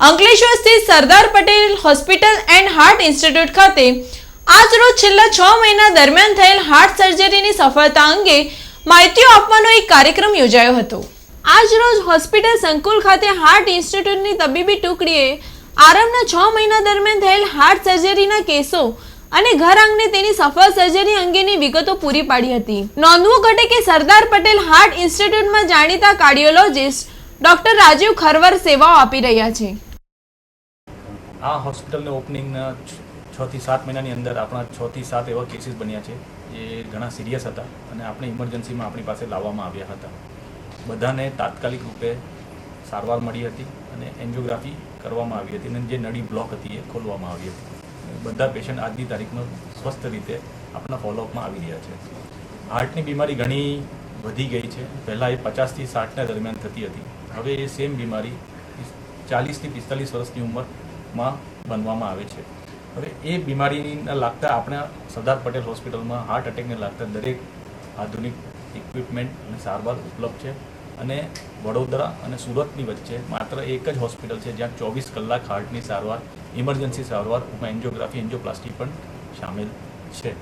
અંકલેશ્વર સ્થિત Sardar Patel hospital and heart institute ખાતે આજરોજ છેલ્લા છ મહિના દરમિયાન થયેલ હાર્ટ સર્જરીની સફળતા અંગે માહિતીઓ આપવાનો એક કાર્યક્રમ યોજાયો હતો. આજરોજ હોસ્પિટલ સંકુલ ખાતે હાર્ટ ઇન્સ્ટિટ્યૂટની તબીબી ટુકડીએ આરંભના છ મહિના દરમિયાન થયેલ હાર્ટ સર્જરીના કેસો અને ઘર આંગણે તેની સફળ સર્જરી અંગેની વિગતો પૂરી પાડી હતી. નોંધવું ઘટે કે સરદાર પટેલ હાર્ટ ઇન્સ્ટિટ્યૂટમાં જાણીતા કાર્ડિયોલોજિસ્ટ ડોક્ટર રાજીવ ખરવર સેવાઓ આપી રહ્યા છે. આ હોસ્પિટલને ઓપનિંગના છ થી સાત મહિનાની અંદર આપણા છ થી સાત એવા કેસીસ બન્યા છે, જે ઘણા સિરિયસ હતા અને આપણે ઇમરજન્સીમાં આપણી પાસે લાવવામાં આવ્યા હતા. બધાને તાત્કાલિક રૂપે સારવાર મળી હતી અને એન્જિયોગ્રાફી કરવામાં આવી હતી અને જે નળી બ્લોક હતી એ ખોલવામાં આવી હતી. બધા પેશન્ટ આજની તારીખમાં સ્વસ્થ રીતે આપણા ફોલોઅપમાં આવી રહ્યા છે. હાર્ટની બીમારી ઘણી વધી ગઈ છે. પહેલાં એ પચાસથી સાઠના દરમિયાન થતી હતી. હવે એ સેમ બીમારી ચાલીસથી પિસ્તાલીસ વર્ષની ઉંમરમાં બનવામાં આવે છે. હવે એ બીમારીને લાગતા આપણા સરદાર પટેલ હોસ્પિટલમાં હાર્ટ અટેકને લાગતા દરેક આધુનિક ઇક્વિપમેન્ટ અને સારવાર ઉપલબ્ધ છે અને વડોદરા અને સુરતની વચ્ચે માત્ર એક જ હોસ્પિટલ છે, જ્યાં ચોવીસ કલાક હાર્ટની સારવાર ઇમરજન્સી સારવાર, એન્જિયોગ્રાફી, એન્જિયોપ્લાસ્ટી પણ સામેલ છે.